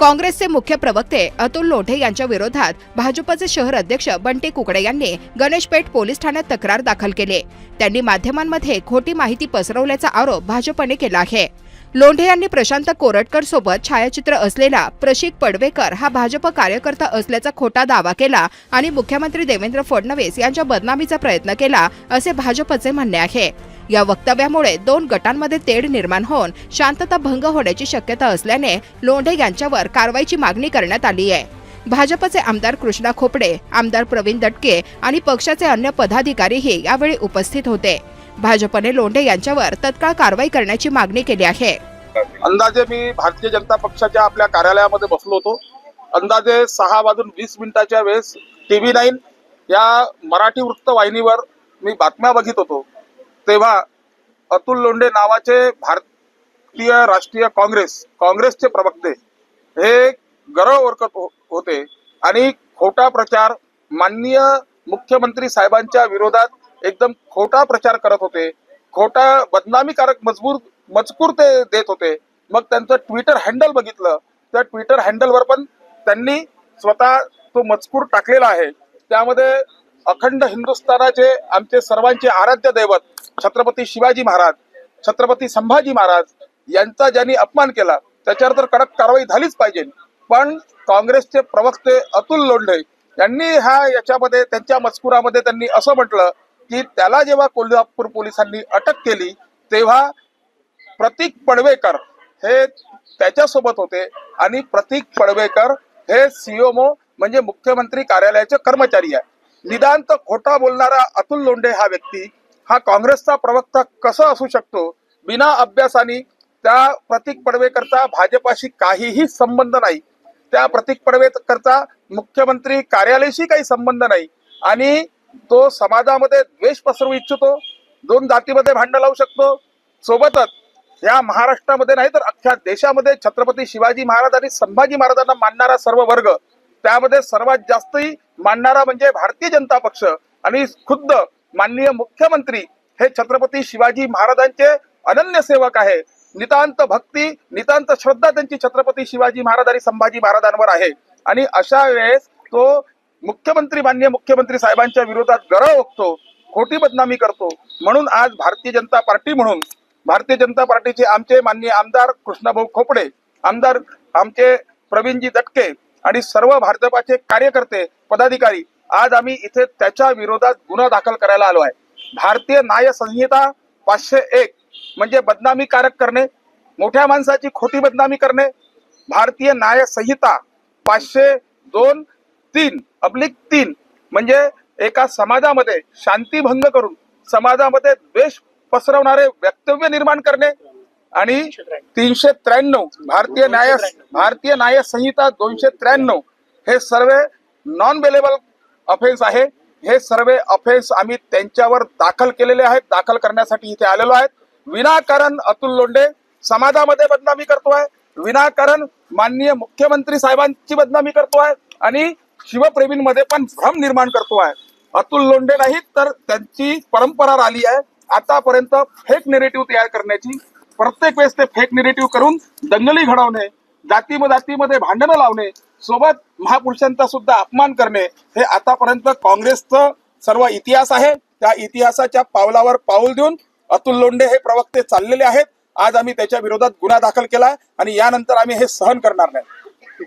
काँग्रेसचे मुख्य प्रवक्ते अतुल लोढे यांच्या विरोधात भाजपचे शहर अध्यक्ष बंटी कुकडे यांनी गणेशपेठ पोलीस ठाण्यात तक्रार दाखल केली. त्यांनी माध्यमांमध्ये खोटी माहिती पसरवल्याचा आरोप भाजपने केला आहे. लोंढे यांनी प्रशांत कोरटकर सोबत छायाचित्र असलेला प्रशिक पडवेकर हा भाजप कार्यकर्ता असल्याचा खोटा दावा केला आणि मुख्यमंत्री देवेंद्र फडणवीस यांच्या बदनामीचा प्रयत्न केला असे भाजपचे म्हणणे आहे. या वक्तव्यामुळे दोन गटांमध्ये तेढ निर्माण होऊन शांतता भंग होण्याची शक्यता असल्याने लोंढे यांच्यावर कारवाईची मागणी करण्यात आली आहे. भाजपचे आमदार कृष्णा खोपडे आमदार प्रवीण दटके आणि पक्षाचे अन्य पदाधिकारीही यावेळी उपस्थित होते. भाजपने लोंढे यांच्यावर तत्काळ कारवाई करण्याची मागणी केली आहे. अंदाजे मी भारतीय जनता पक्षाच्या आपल्या कार्यालयामध्ये बसलो होतो. अंदाजे सहा वाजून वीस मिनिटाच्या वेळेस टीव्ही नाईन या मराठी वृत्तवाहिनीवर मी बातम्या बघित होतो. तेव्हा अतुल लोंढे नावाचे भारतीय राष्ट्रीय काँग्रेस काँग्रेसचे प्रवक्ते हे गरव ओरकत हो, होते आणि खोटा प्रचार माननीय मुख्यमंत्री साहेबांच्या विरोधात एकदम खोटा प्रचार करत होते. खोटा बदनामीकारक मजबूर मजकूर ते देत होते. मग त्यांचं ट्विटर हँडल बघितलं. त्या ट्विटर हँडलवर पण त्यांनी स्वतः तो मजकूर टाकलेला आहे. त्यामध्ये अखंड हिंदुस्थानाचे आमचे सर्वांचे आराध्य दैवत छत्रपती शिवाजी महाराज छत्रपती संभाजी महाराज यांचा ज्यांनी अपमान केला त्याच्यावर तर कडक कारवाई झालीच पाहिजे. पण काँग्रेसचे प्रवक्ते अतुल लोंढे यांनी हा याच्यामध्ये त्यांच्या मजकुरामध्ये त्यांनी असं म्हटलं की त्याला जेव्हा कोल्हापूर पोलिसांनी अटक केली तेव्हा प्रतीक पडवेकर हे त्याच्यासोबत होते आणि प्रतीक पडवेकर हे सीओमो म्हणजे मुख्यमंत्री कार्यालयाचे कर्मचारी आहे निदांत खोटा बोलणारा अतुल लोंढे हा व्यक्ती हा काँग्रेसचा प्रवक्ता कसा असू शकतो? बिना अभ्यासाने त्या प्रतीक पडवेकरचा भाजपाशी काहीही संबंध नाही. त्या प्रतीक पडवेकरचा मुख्यमंत्री कार्यालयाशी काही संबंध नाही. आणि तो समाजामध्ये द्वेष पसरवू इच्छितो दोन जातीमध्ये भांडण लावू शकतो. सोबतच या महाराष्ट्रामध्ये नाही तर अख्ख्या देशामध्ये छत्रपती शिवाजी महाराज आणि संभाजी महाराजांना मानणारा सर्व वर्ग त्यामध्ये सर्वात जास्तही मानणारा म्हणजे भारतीय जनता पक्ष आणि खुद्द माननीय मुख्यमंत्री हे छत्रपती शिवाजी महाराजांचे अनन्य सेवक आहे. नितांत भक्ती नितांत श्रद्धा त्यांची छत्रपती शिवाजी महाराज आणि संभाजी महाराजांवर आहे. आणि अशा वेळेस तो मुख्यमंत्री माननीय मुख्यमंत्री साहेबांच्या विरोधात गरळ ओकतो खोटी बदनामी करतो. म्हणून आज भारतीय जनता पार्टी म्हणून भारतीय जनता पार्टीचे आमचे माननीय आमदार कृष्णभाऊ खोपडे आमदार आमचे प्रवीणजी दटके आणि सर्व भाजपाचे कार्यकर्ते पदाधिकारी आज आम्ही इथे त्याच्या विरोधात गुन्हा दाखल करायला आलो आहे. भारतीय न्याय संहिता पाचशे एक म्हणजे बदनामीकारक करणे मोठ्या माणसाची खोटी बदनामी करणे भारतीय न्याय संहिता पाचशे दोन तीन अब्लिक तीन. म्हणजे एका समाजामध्ये शांतीभंग करून समाजामध्ये द्वेष पसरवणारे वक्तव्य निर्माण करणे आणि तीनशे त्र्याण्णव भारतीय न्याय भारतीय न्याय संहिता दोनशे त्र्याण्णव हे सर्व नॉन बेलेबल अफेन्स आहे. हे सर्व अफेन्स आम्ही त्यांच्यावर दाखल केलेले आहेत. दाखल करण्यासाठी इथे आलेलो आहेत. विनाकारण अतुल लोंढे समाजामध्ये बदनामी करतोय. विनाकारण माननीय मुख्यमंत्री साहेबांची बदनामी करतोय. आणि शिवप्रेमींमध्ये पण भ्रम निर्माण करतो आहे. अतुल लोंढे नाहीत तर त्यांची परंपरा राहिली आहे. आतापर्यंत फेक नेरेटिव्ह तयार करण्याची प्रत्येक वेळेस ते फेक नेरेटिव्ह करून दंगली घडवणे जाती जातीमध्ये भांडणं लावणे सोबत महापुरुषांचा सुद्धा अपमान करणे हे आतापर्यंत काँग्रेसचं सर्व इतिहास आहे. त्या इतिहासाच्या पावलावर पाऊल देऊन अतुल लोंढे हे प्रवक्ते चाललेले आहेत. आज आम्ही त्याच्या विरोधात गुन्हा दाखल केला आणि यानंतर आम्ही हे सहन करणार नाही.